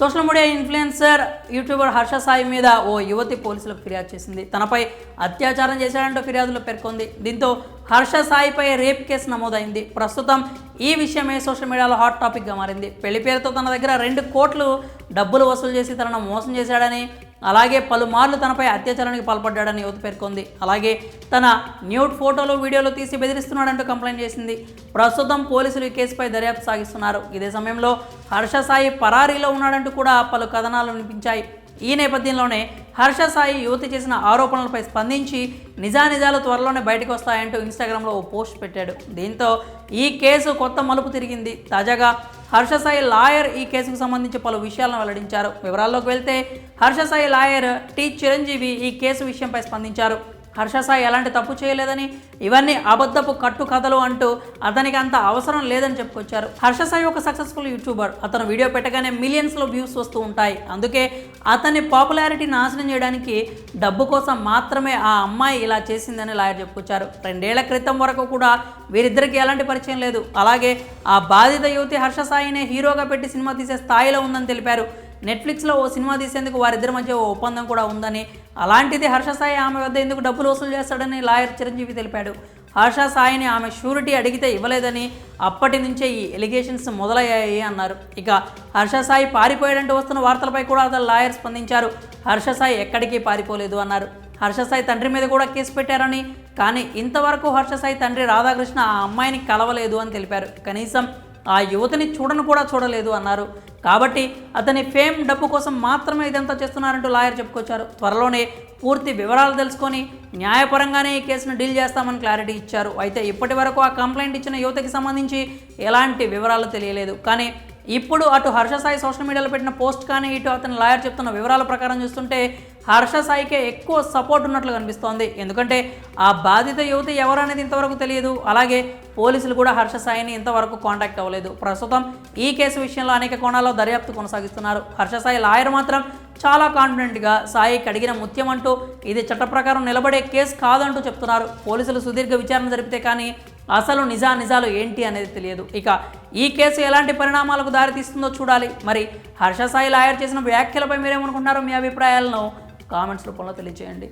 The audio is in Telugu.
Social media influencer YouTuber Harsha Sai మీద ఓ యువతి పోలీసులకు ఫిర్యాదు చేసింది. తనపై అత్యాచారం చేశాడంటూ ఫిర్యాదులో పేర్కొంది. దీంతో హర్ష సాయిపై రేప్ కేసు నమోదైంది. ప్రస్తుతం ఈ విషయమే సోషల్ మీడియాలో హాట్ టాపిక్గా మారింది. పెళ్ళి పేరుతో తన దగ్గర రెండు కోట్లు డబ్బులు వసూలు చేసి తనను మోసం చేశాడని అలాగే పలుమార్లు తనపై అత్యాచారానికి పాల్పడ్డాడని యువత పేర్కొంది. అలాగే తన న్యూడ్ ఫోటోలు వీడియోలు తీసి బెదిరిస్తున్నాడంటూ కంప్లైంట్ చేసింది. ప్రస్తుతం పోలీసులు ఈ కేసుపై దర్యాప్తు సాగిస్తున్నారు. ఇదే సమయంలో హర్ష సాయి పరారీలో ఉన్నాడంటూ కూడా పలు కథనాలు వినిపించాయి. ఈ నేపథ్యంలోనే హర్ష సాయి యువతి చేసిన ఆరోపణలపై స్పందించి నిజానిజాలు త్వరలోనే బయటకు వస్తాయంటూ ఇన్స్టాగ్రామ్లో ఓ పోస్ట్ పెట్టాడు. దీంతో ఈ కేసు కొత్త మలుపు తిరిగింది. తాజాగా హర్ష సాయి లాయర్ ఈ కేసుకు సంబంధించి పలు విషయాలను వెల్లడించారు. వివరాల్లోకి వెళ్తే హర్ష సాయి లాయర్ టి చిరంజీవి ఈ కేసు విషయంపై స్పందించారు. హర్ష సాయి ఎలాంటి తప్పు చేయలేదని ఇవన్నీ అబద్ధపు కట్టు కథలు అంటూ అతనికి అంత అవసరం లేదని చెప్పుకొచ్చారు. హర్ష సాయి ఒక సక్సెస్ఫుల్ యూట్యూబర్ అతను వీడియో పెట్టగానే మిలియన్స్లో వ్యూస్ వస్తూ ఉంటాయి. అందుకే అతని పాపులారిటీ నాశనం చేయడానికి డబ్బు కోసం మాత్రమే ఆ అమ్మాయి ఇలా చేసిందని లాయర్ చెప్పుకొచ్చారు. రెండేళ్ళ క్రితం వరకు కూడా వీరిద్దరికి ఎలాంటి పరిచయం లేదు. అలాగే ఆ బాధిత యువతి హర్ష సాయినే హీరోగా పెట్టి సినిమా తీసే స్థాయిలో ఉందని తెలిపారు. నెట్ఫ్లిక్స్లో ఓ సినిమా తీసేందుకు వారిద్దరి మధ్య ఓ ఒప్పందం కూడా ఉందని అలాంటిది హర్ష సాయి ఆమె వద్ద ఎందుకు డబ్బులు వసూలు చేస్తాడని లాయర్ చిరంజీవి తెలిపాడు. హర్ష సాయిని ఆమె షూరిటీ అడిగితే ఇవ్వలేదని అప్పటి నుంచే ఈ ఎలిగేషన్స్ మొదలయ్యాయి అన్నారు. ఇక హర్ష సాయి పారిపోయాడంటూ వస్తున్న వార్తలపై కూడా అతను లాయర్ స్పందించారు. హర్ష సాయి ఎక్కడికి పారిపోలేదు అన్నారు. హర్ష సాయి తండ్రి మీద కూడా కేసు పెట్టారని కానీ ఇంతవరకు హర్ష సాయి తండ్రి రాధాకృష్ణ ఆ అమ్మాయిని కలవలేదు అని తెలిపారు. కనీసం ఆ యువతిని చూడను కూడా చూడలేదు అన్నారు. కాబట్టి అతని ఫేమ్ డబ్బు కోసం మాత్రమే ఇదంతా చేస్తున్నారంటూ లాయర్ చెప్పుకొచ్చారు. త్వరలోనే పూర్తి వివరాలు తెలుసుకొని న్యాయపరంగానే ఈ కేసును డీల్ చేస్తామని క్లారిటీ ఇచ్చారు. అయితే ఇప్పటి వరకు ఆ కంప్లైంట్ ఇచ్చిన యువతకి సంబంధించి ఎలాంటి వివరాలు తెలియలేదు. కానీ ఇప్పుడు అటు హర్ష సాయి సోషల్ మీడియాలో పెట్టిన పోస్ట్ కానీ ఇటు అతని లాయర్ చెప్తున్న వివరాల ప్రకారం చూస్తుంటే హర్ష సాయికే ఎక్కువ సపోర్ట్ ఉన్నట్లు కనిపిస్తోంది. ఎందుకంటే ఆ బాధిత యువతి ఎవరనేది ఇంతవరకు తెలియదు. అలాగే పోలీసులు కూడా హర్ష సాయిని ఇంతవరకు కాంటాక్ట్ అవ్వలేదు. ప్రస్తుతం ఈ కేసు విషయంలో అనేక కోణాల్లో దర్యాప్తు కొనసాగిస్తున్నారు. హర్ష సాయి లాయర్ మాత్రం చాలా కాన్ఫిడెంట్గా సాయికి అడిగిన ముత్యం అంటూ ఇది చట్ట ప్రకారం నిలబడే కేసు కాదంటూ చెప్తున్నారు. పోలీసులు సుదీర్ఘ విచారణ జరిపితే కానీ అసలు నిజా నిజాలు ఏంటి అనేది తెలియదు. ఇక ఈ కేసు ఎలాంటి పరిణామాలకు దారితీస్తుందో చూడాలి. మరి హర్ష సాయి లాయర్ చేసిన వ్యాఖ్యలపై మీరేమనుకుంటున్నారో మీ అభిప్రాయాలను కామెంట్స్ రూపంలో తెలియజేయండి